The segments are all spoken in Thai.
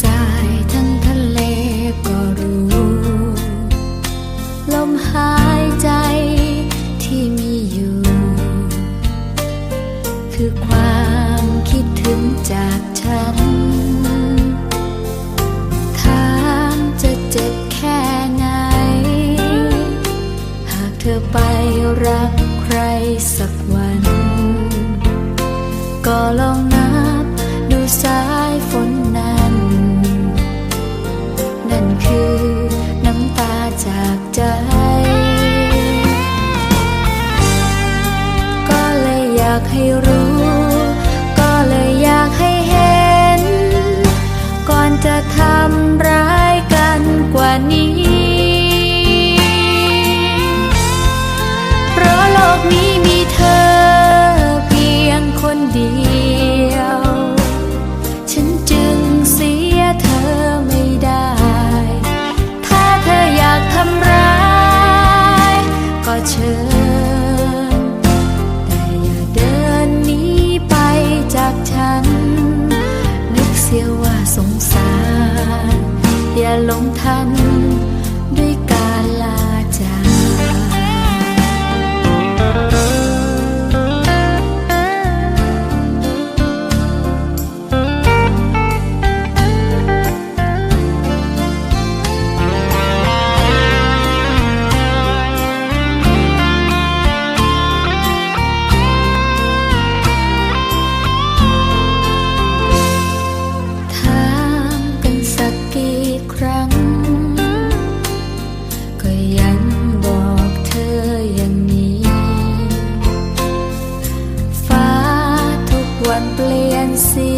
สายทั้งทะเลก็รู้ ลมหายใจที่มีอยู่ คือความคิดถึงจากฉันถามจะเจ็บแค่ไหน หากเธอไปรักใครสักวัน ก็ลองากให้รู้ อนเปลี่ยนสี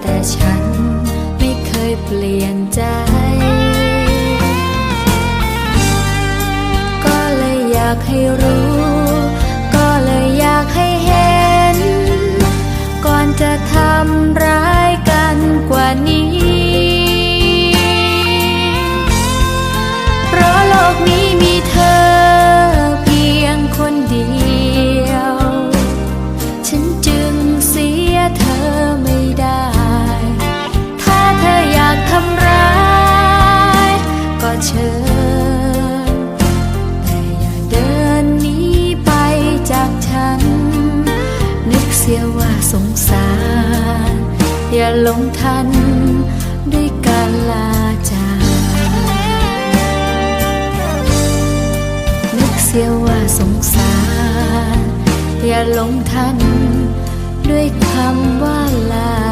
แต่ฉันไม่เคยเปลี่ยนใจ ก็เลยอยากให้ อย่าลงทันด้วยการลาจากนึกเสียว่าสงสาร อย่าลงทันด้วยคำว่าลา